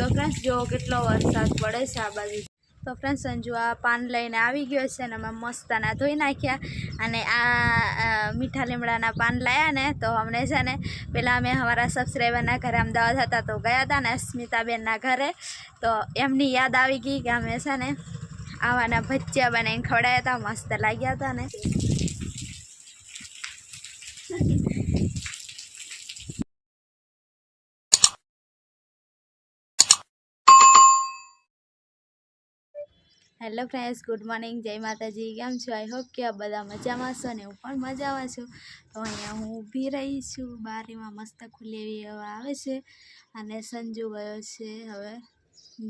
તો ફ્રેન્ડ્સ જો કેટલો વરસાદ પડે છે આ બાજુ. તો ફ્રેન્ડ્સ સંજુ આ પાન લઈને આવી ગયો છે અને અમે મસ્તાના ધોઈ નાખ્યા અને આ મીઠા લીમડાના પાન લાયા ને તો અમને છે ને પહેલાં અમે અમારા સબસ્ક્રાઈબરના ઘરે અમદાવાદ હતા તો ગયા હતા ને સ્મિતાબેનના ઘરે. તો એમની યાદ આવી ગઈ કે અમે છે ને આવાના ભજીયા બનાવીને ખવડાયા હતા, મસ્ત લાગ્યા હતા ને. હેલો ફ્રેન્ડ્સ, ગુડ મોર્નિંગ, જય માતાજી. કેમ છો? આઈ હોપ કે આ બધા મજામાં છો ને હું પણ મજામાં છું. તો અહીંયા હું ઊભી રહી છું. બારીમાં મસ્ત ખુલ્લી એવી હવા આવે છે અને સંજુ ગયો છે. હવે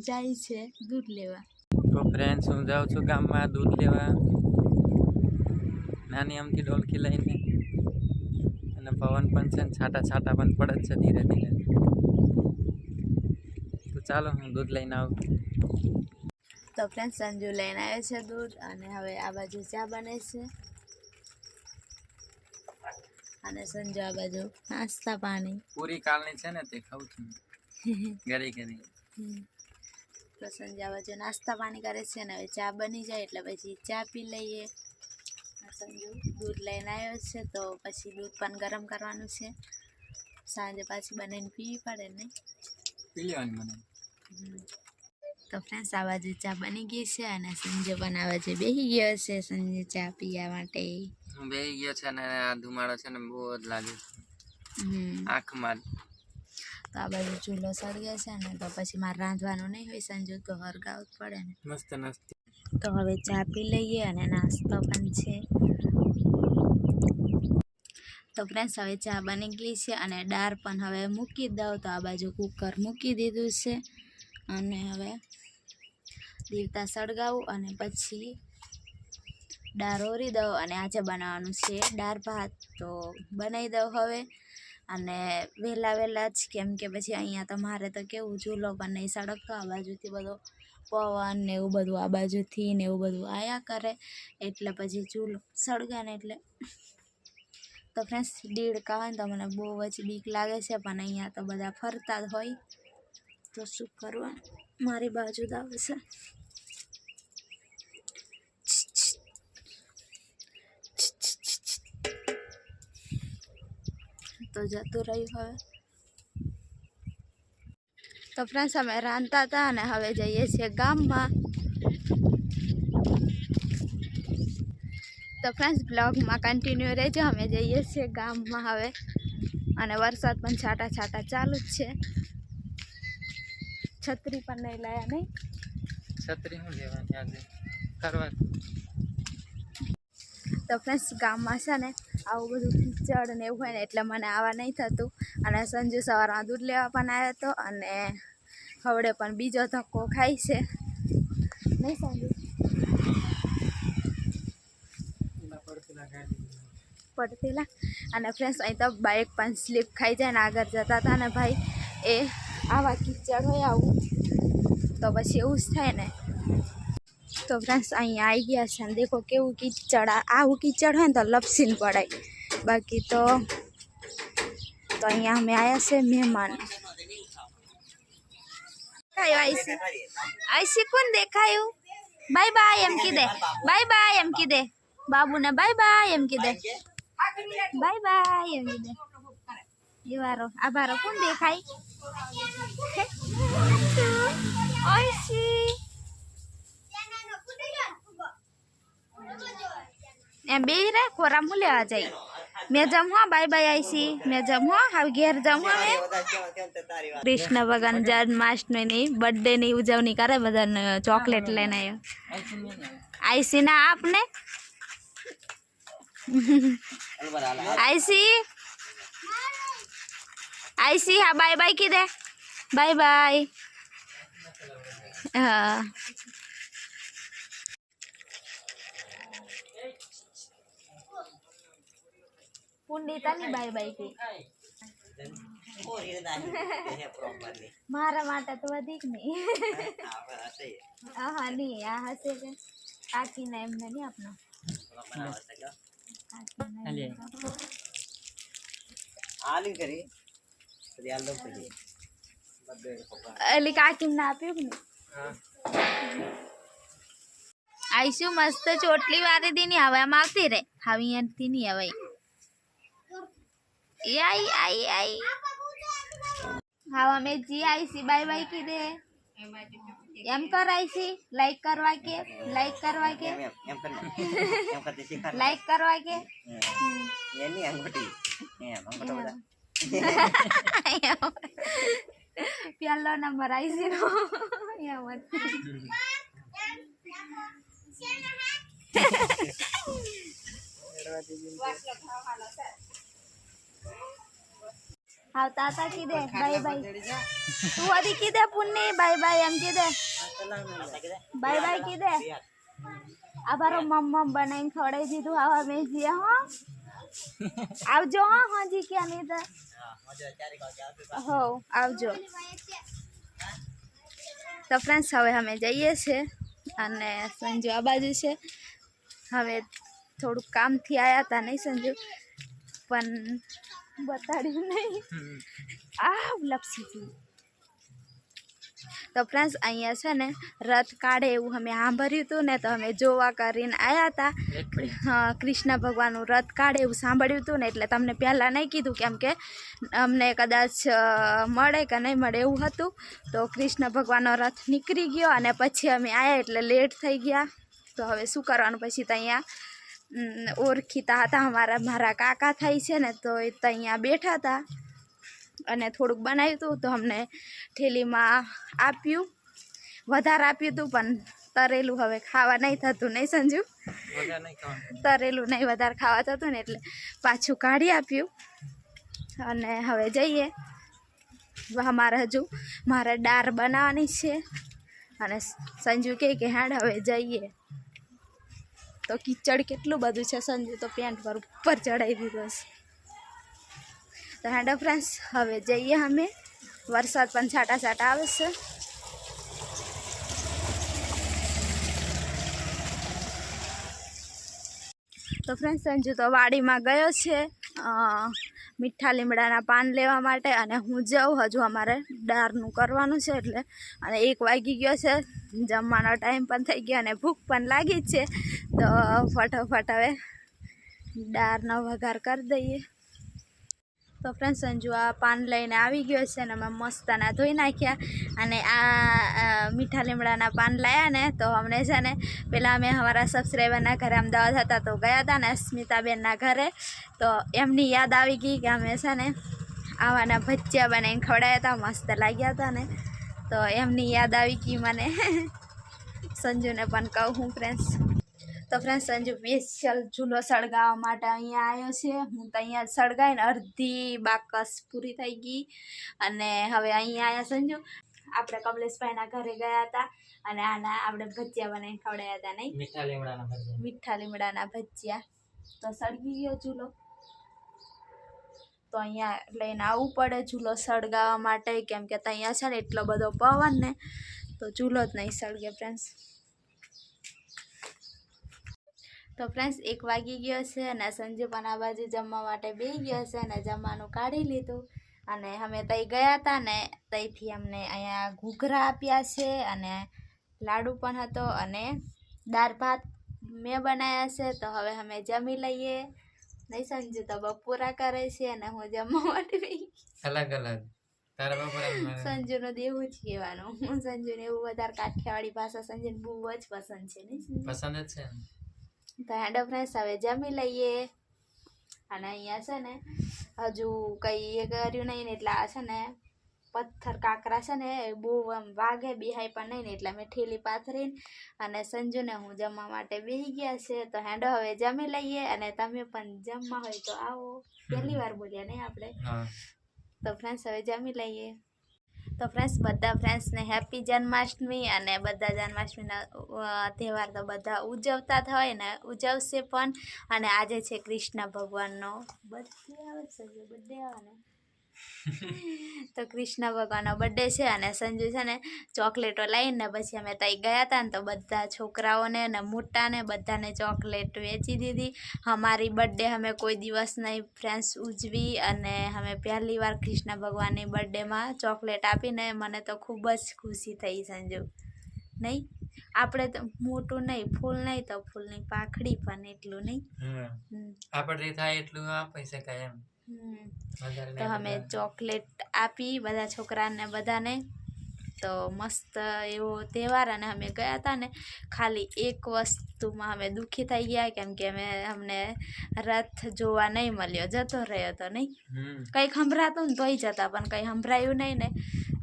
જાય છે દૂધ લેવા. તો ફ્રેન્ડ્સ, હું જાઉં છું ગામમાં દૂધ લેવા. નાની અમથી ડોલકી લઈને. અને પવન પણ છે ને છાટા છાટા પણ પડે છે ધીરે ધીરે. તો ચાલો હું દૂધ લઈને આવું. તો ફ્રેન્ડ સંજુ લઈને આવ્યો છે દૂધ અને હવે આ બાજુ ચા બને છે. અને સંજુ આ બાજુ નાસ્તા પાણી. પૂરી કાલની છે ને તે ખાઉં છું ઘરે ઘરે. તો સંજુ આ બાજુ નાસ્તા પાણી કરે છે અને હવે ચા બની જાય એટલે પછી ચા પી લઈએ. સંજુ દૂધ લઈને આવ્યો છે તો પછી દૂધ પણ ગરમ કરવાનું છે. સાંજે પાછી બનાવીને પીવી પડે ને. પી લેવાની મને. તો ફ્રેન્ડ્સ આ બાજુ ચા બની ગઈ છે અને સંજય પણ આ બાજુ બેસી ગયો છે સંજય ચા પીવા માટે. હું બેસી ગયો છે અને આ ધુમાડો છે ને બહુ જ લાગે આંખમાં તો આ બાજુ ચૂલો સળગે છે ને તો પછી મારે રાંધવાનું નહીં હોય સંજુ તો હરગાવું જ પડે ને. મસ્ત મસ્ત. તો હવે ચા પી લઈએ અને નાસ્તો પણ છે. તો ફ્રેન્ડ્સ હવે ચા બની ગઈ છે અને દાળ પણ હવે મૂકી દઉં તો આ બાજુ કુકર મૂકી દીધું છે. અને હવે દીવતા સળગાવું અને પછી દાળ ઓરી દઉં અને આજે બનાવવાનું છે દાળ ભાત. તો બનાવી દઉં હવે. અને વહેલા વહેલા જ કેમ કે પછી અહીંયા તો મારે તો કેવું ચૂલો પણ નહીં સળગતો આ બાજુથી બધો પવન ને એવું બધું આ બાજુથી ને એવું બધું આયા કરે. એટલે પછી ચૂલો સળગે ને એટલે. તો ફ્રેન્ડ્સ દીડકા હોય ને તો મને બહુ જ બીક લાગે છે, પણ અહીંયા તો બધા ફરતા જ હોય. તો શું કરવાનું? મારી બાજુ જ આવે છે. તો જતું રહ્યું હવે તો ફ્રેન્ડ્સ અમે રાંધતા હતા અને હવે જઈએ છીએ ગામમાં તો ફ્રેન્ડ્સ બ્લોગમાં કન્ટિન્યુ રહેજો અમે જઈએ છીએ ગામમાં હવે અને વરસાદ પણ છાટા છાટા ચાલુ જ છે। છત્રી પણ નહીં લાયા નહીં? છત્રી શું લેવાની આજે? કરવા. તો ફ્રેન્ડ્સ ગામમાં છે ને આવું બધું કિચડ ને એવું હોય ને એટલે મને આવા નહીં થતું. અને સંજુ સવારમાં દૂધ લેવા પણ આવ્યો હતો અને હવડે પણ બીજો ધક્કો ખાય છે. નહીં સંજુ? પડતીલા. અને ફ્રેન્ડ્સ અહીં તો બાઇક પણ સ્લીપ ખાઈ જાય ને આગળ જતા હતા ને ભાઈ. એ આવા કિચડ હોય આવું, તો પછી એવું જ થાય ને. તો ફ્રેન્ડ્સ અહીંયા આવી ગયા છે અને દેખો કેવું કીચડ આવું કીચડ હોય ને તો લપસીને પડાય. બાકી તો તો અહીંયા અમે આવ્યા છે મહેમાન. આઈસી? કોણ દેખાયું? બાય બાય એમ કીધે. બાય બાય એમ કીધે. બાબુને બાય બાય એમ કીધે. બાય બાય એમ કીધે. એ વારો, આ કોણ દેખાય? આઈસી. એમ બે રે ખોરામ હું લેવા જઈ મેં જમ હો બાય બાય આઈસી મેં જમ હો હવે ઘેર જમ હો મેં કૃષ્ણ ભગવાન જન્માષ્ટમીની બર્થડેની ઉજવણી કરે બધાને ચોકલેટ લઈને આવ્યો આઈસી ના આપને આઈસી આઈસી હા બાય બાય કીધે બાય બાય હા પુંડિતાની બાય બાય કે મારા માટે તો વધીક નહીં હા હા નહીં આ હશે કે કાકીના એમને નહીં આપનો આલી કરી રિયાલ દો કરી એટલે કાકીને આપ્યું કે નહીં આઈશું મસ્ત ચોટલી વારી દીની હવે આમ આવતી રે હવે અહીંયાથી નહીં હવે આઈ આઈ આઈ. હા અમે જી આઈસી બાય બાય કીધે. એમ કરાઈસી લાઈક કરવા કે લાઈક કરવા કે. લાઈક કરવા કે. એની અંગૂઠી એમ અંગૂઠો બધા. પહેલો નંબર આઈસી નો એમ જ. આવતા તાતા કીધે બાય બાય તું અધી કીધે પુન્ની બાય બાય એમ કીધે બાય બાય કીધે આ મમ્મ મમ મમ બનાવીને ખવડાવી દીધું આવા મેં જીએ હો આવજો હા હાજી ક્યાં નહીં તો હો આવજો તો ફ્રેન્ડ્સ હવે અમે જઈએ છીએ અને સંજુ આ બાજુ છે હવે થોડુંક કામથી આવ્યા હતા નહીં સંજુ પણ બતાડ્યું નહીં. આ લપસી તો ફ્રેન્ડ્સ અહીંયા છે ને રથ કાઢે એવું અમે સાંભળ્યું હતું ને તો અમે જોવા કરીને આવ્યા હતા. કૃષ્ણ ભગવાનનું રથ કાઢે એવું સાંભળ્યું હતું ને એટલે તમને પહેલાં નહીં કીધું કેમ કે અમને કદાચ મળે કે નહીં મળે એવું હતું. તો કૃષ્ણ ભગવાનનો રથ નીકળી ગયો અને પછી અમે આવ્યા એટલે લેટ થઈ ગયા. તો હવે શું કરવાનું? પછી તો અહીંયા ઓળખીતા હતા. અમારા મારા કાકા થાય છે ને તો એ તો અહીંયા બેઠા હતા. અને થોડુંક બનાવ્યું હતું તો અમને ઠેલીમાં આપ્યું. વધારે આપ્યું હતું પણ તરેલું હવે ખાવા નહીં થતું નહીં સંજુ? તરેલું નહીં વધારે ખાવા થતું ને એટલે પાછું કાઢી આપ્યું. અને હવે જઈએ. અમારે હજુ મારે દાળ બનાવવાની છે. અને સંજુ કહે કે હાડ હવે જઈએ. તો કિચડ કેટલું બધું છે સંજુ તો પેન્ટ પર ઉપર ચડાવી દીધો છે તો હેડો ફ્રેન્ડ્સ, હવે જઈએ અમે. વરસાદ પણ છાટા છાટા આવે છે. તો ફ્રેન્ડ સંજુ તો વાડીમાં ગયો છે. મીઠા લીમડાના પાન લેવા માટે અને હું જાઉં હજુ અમારે દારનું કરવાનું છે એટલે અને એક વાગી ગયો છે. જમવાનો ટાઈમ પણ થઈ ગયો અને ભૂખ પણ લાગી જ છે. તો ફટાફટ હવે દાળનો વઘાર કરી દઈએ. તો ફ્રેન્ડ સંજુ આ પાન લઈને આવી ગયો છે અને અમે મસ્તાના ધોઈ નાખ્યા અને આ મીઠા લીમડાના પાન લાયા ને, તો અમને છે ને પહેલાં અમે અમારા સબસ્ક્રાઈબરના ઘરે અમદાવાદ હતા તો ગયા હતા ને સ્મિતાબેનના ઘરે. તો એમની યાદ આવી ગઈ કે અમે છે ને આવાના ભજીયા બનાવીને ખવડાયા હતા મસ્ત લાગ્યા હતા ને. તો એમની યાદ આવી ગઈ મને. સંજુને પણ કહું હું ફ્રેન્ડ્સ તો ફ્રેન્ડ સંજુ સ્પેશિયલ ચૂલો સળગાવવા માટે અહીંયા આવ્યો છે. હું તો અહીંયા સળગાવીને અડધી બાકસ પૂરી થઈ ગઈ. અને હવે અહીંયા આવ્યા સંજુ આપણે કમલેશભાઈના ઘરે ગયા હતા અને આના આપણે ભજીયા બનાવીને ખવડાવ્યા હતા નહીં? મીઠા લીમડાના ભજીયા. મીઠા લીમડાના ભજીયા. તો સળગી ગયો ચૂલો. તો અહીંયા લઈને આવવું પડે ચૂલો સળગાવવા માટે કેમ કે અહીંયા છે ને એટલો બધો પવન ને તો ચૂલો જ નહીં સળગે ફ્રેન્ડ્સ તો ફ્રેન્ડ્સ એક વાગી ગયો છે અને સંજુ પણ આ બાજુ જમવા માટે બે ગયો છે અને જમવાનું કાઢી લીધું. અને અમે તઈ ગયા હતા ને તઈથી અમને અહીંયા ઘૂઘરા આપ્યા છે અને લાડુ પણ હતો અને દાળ ભાત મેં બનાવ્યા છે. તો હવે અમે જમી લઈએ. નહીં સંજુ તો બપોરા કરે છે અને હું જમવા માટે. અલગ અલગ. સંજુનો દેવું જ કહેવાનું. હું સંજુને એવું વધારે કાઠિયાવાડી ભાષા સંજુને બહુ જ પસંદ છે. નહીં પસંદ જ છે. તો હેન્ડ ફ્રેન્ડ્સ હવે જમી લઈએ. અને અહીંયા છે ને હજુ કંઈ એ કર્યું નહીં ને એટલે આ છે ને પથ્થર કાંકરા છે ને એ બહુ આમ વાગે બિહાય પણ નહીં ને એટલે મેં ઠેલી પાથરીને અને સંજુને હું જમવા માટે બેસી ગયા છે. તો હેન્ડો હવે જમી લઈએ અને તમે પણ જમવા હોય તો આવો. પહેલી વાર બોલ્યા નહીં આપણે. તો ફ્રેન્ડ્સ હવે જમી લઈએ. તો ફ્રેન્ડ્સ બધા ફ્રેન્ડ્સને હેપી જન્માષ્ટમી અને બધા જન્માષ્ટમીના તહેવાર તો બધા ઉજવતા હોય ને, ઉજવશે પણ. અને આજે છે કૃષ્ણ ભગવાનનો બર્થડે આવે છે બર્થડે આવે તો કૃષ્ણ ભગવાનનો બર્થડે છે અને સંજુ છે ને ચોકલેટો લઈને પછી અમે ત્યાં ગયા હતા ને તો બધા છોકરાઓને ને મોટાને બધાને ચોકલેટ વેચી દીધી. અમારી બર્થડે અમે કોઈ દિવસ નહીં ફ્રેન્ડ્સ ઉજવી અને અમે પહેલી વાર કૃષ્ણ ભગવાનની બર્થડેમાં ચોકલેટ આપીને મને તો ખૂબ જ ખુશી થઈ સંજુ. નહીં? આપણે તો મોટું નહીં ફૂલ નહીં તો ફૂલની પાખડી પણ એટલું નહીં. આપણે થાય એટલું આપી શકાય એમ. તો અમે ચોકલેટ આપી બધા છોકરાને બધાને. તો મસ્ત એવો તહેવાર અને અમે ગયા હતા ને ખાલી એક વસ્તુમાં અમે દુઃખી થઈ ગયા કેમ કે અમે અમને રથ જોવા નહીં મળ્યો જતો રહ્યો તો નહીં. કંઈક સંભળાતું ને તોય જતા પણ કંઈ સંભળાયું નહીં ને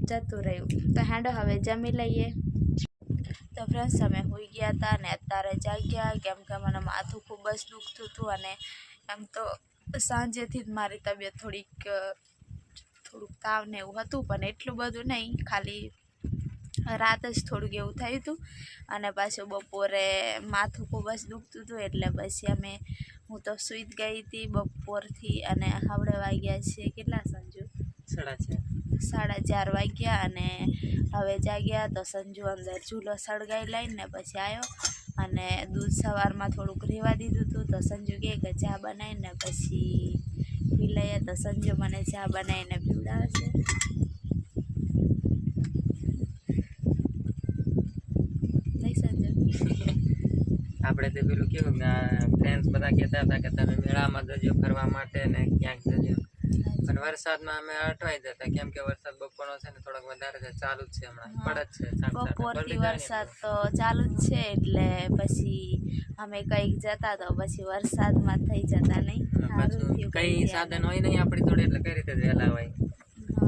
જતું રહ્યું. તો હેડો હવે જમી લઈએ. તો ફ્રેન્ડ્સ અમે હોઈ ગયા હતા ને અત્યારે જાગ્યા કેમ કે મને માથું ખૂબ જ દુખતું હતું અને એમ તો સાંજેથી જ મારી તબિયત થોડીક થોડુંક તાવ ને એવું હતું પણ એટલું બધું નહીં. ખાલી રાત જ થોડુંક એવું થયું હતું. અને પાછું બપોરે માથું ખૂબ જ દુખતું હતું એટલે પછી અમે હું તો સૂઈ જ ગઈ હતી બપોરથી અને હવડે વાગ્યા છે. કેટલા સંજુ? સાડા છે સાડા ચાર વાગ્યા અને હવે જાગ્યા તો સંજુ અંદર ચૂલો સળગાઈ લઈને પછી આવ્યો અને દૂધ સવારમાં થોડુંક રહેવા દીધું હતું તો સંજુ કે ચા બનાવીને પછી પી લઈએ, તો સંજુ મને ચા બનાવીને પીવડાવે છે. આપણે તો પેલું કેવું ફ્રેન્ડ્સ બધા કહેતા હતા કે તમે મેળામાં જજો ફરવા માટે ને ક્યાંક જજો. પણ વરસાદમાં અમે અટવાઈ જતા. કેમ કે વરસાદ બપોરનો છે ને થોડોક વધારે છે ચાલુ જ છે હમણાં. હા. પડે છે બપોરથી વરસાદ તો ચાલુ જ છે એટલે પછી અમે કંઈક જતા તો પછી વરસાદમાં થઈ જતા નહીં. કંઈ સાધન હોય નહીં આપણી જોડે એટલે કઈ રીતે વહેલા હોય.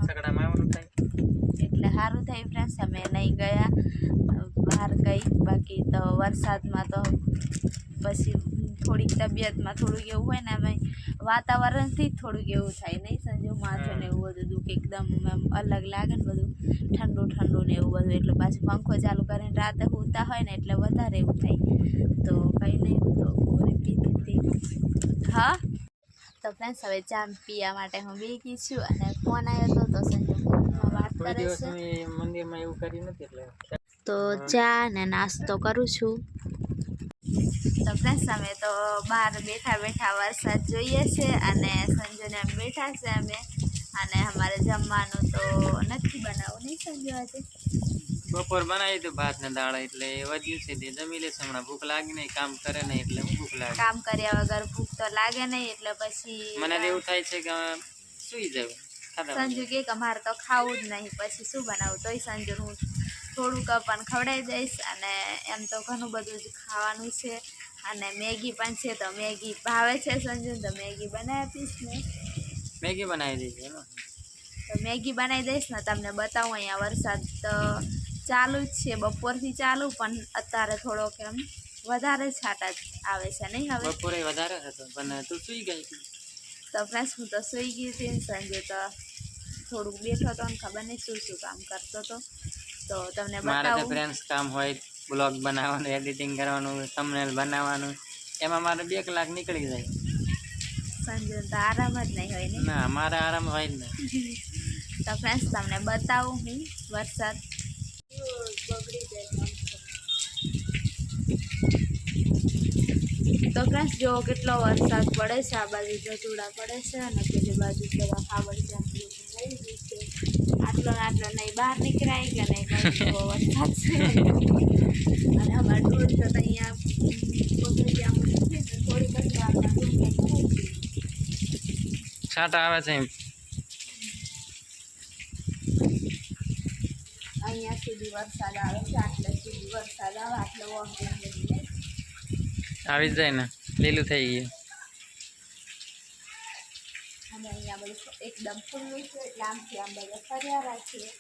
સગડામાં આવવાનું થાય. એટલે સારું થયું ફ્રેન્ડ્સ અમે નહીં ગયા. બહાર ગઈ. બાકી તો વરસાદમાં તો પછી થોડીક તબિયતમાં થોડુંક એવું હોય ને અમે વાતાવરણથી જ થોડુંક એવું થાય નહીં? સંજુ માથું ને એવું બધું દુઃખ એકદમ એમ અલગ લાગે ને બધું. ઠંડુ ઠંડુ ને એવું બધું. એટલે પાછું પંખો ચાલુ કરીને રાતે સૂતા હોય ને એટલે વધારે એવું થાય. તો કંઈ નહીં હું તો પીધી હતી. હા? તો ફ્રેન્ડ્સ હવે ચા પીવા માટે હું બેગી છું અને ફોન આવ્યો હતો તો સંજુ વાત કરે છે. મંદિરમાં એવું કર્યું નથી એટલે. તો ચા ને નાસ્તો કરું છું. તો ફ્રેન્ડ્સ અમે તો બહાર બેઠા બેઠા વરસાદ જોઈએ છે અને સંજુને એમ બેઠા છે અમે. અને અમારે જમવાનું તો નથી બનાવવું નહીં સંજુ આજે? બપોર બનાવી તો ભાત ને દાળ એટલે વધ્યું છે. તે જમી લેશે હમણાં ભૂખ લાગી નહીં કામ કરે નહીં એટલે ભૂખ લાગે. કામ કર્યા વગર ભૂખ તો લાગે નહીં એટલે પછી મને એવું થાય છે કે સુઈ જાવ સંજુ કે કે અમારે તો ખાવું જ નહીં પછી શું બનાવું? તોય સંજુ હું થોડુંક પણ ખવડાવી દઈશ અને એમ તો ઘણું બધું જ ખાવાનું છે. અને મેગી પણ છે તો મેગી ભાવે છે સંજુ તો મેગી બનાવી આપીશ ને. મેગી બનાવી દઈશ તો મેગી બનાવી દઈશ ને તમને બતાવું અહીંયા વરસાદ તો ચાલુ જ છે બપોરથી ચાલુ પણ અત્યારે થોડોક એમ વધારે છાંટા આવે છે નહીં હવે? બપોરે વધારે હતો પણ તું સુઈ ગઈ તો ફ્રેન્ડ્સ હું તો સૂઈ ગઈ હતી સંજુ તો થોડુંક બેઠો હતો ને ખબર નહીં શું શું કામ કરતો હતો. તો તમને બતાવું. ફ્રેન્ડ્સ કામ હોય બ્લોગ બનાવવાનું એડિટિંગ કરવાનું થંબનેલ બનાવવાનું. એમાં મારે બે કલાક નીકળી જાય. સંજુ તો આરામ જ નહીં હોય ને? ના મારે આરામ હોય જ તો ફ્રેન્ડ્સ તમને બતાવું હું વરસાદ. તો ફ્રેન્ડ્સ જો કેટલો વરસાદ પડે છે આ બાજુ જજુડા પડે છે અને પેલી બાજુ બધા ખાવડ છે આટલો આટલો નહીં બહાર નીકળાય કે નહીં વરસાદ છે અને અમારા ડોલ તો અહીંયા થોડીક. છાંટા આવે છે અહીંયા સુધી વરસાદ આવે છે આટલે સુધી વરસાદ આવે આટલે આવી જાય ને લીલું થઈ ગયું અહીંયા બધું એકદમ ખુલ્લું છે એટલે આમથી આમ બધા ફર્યા રાખીએ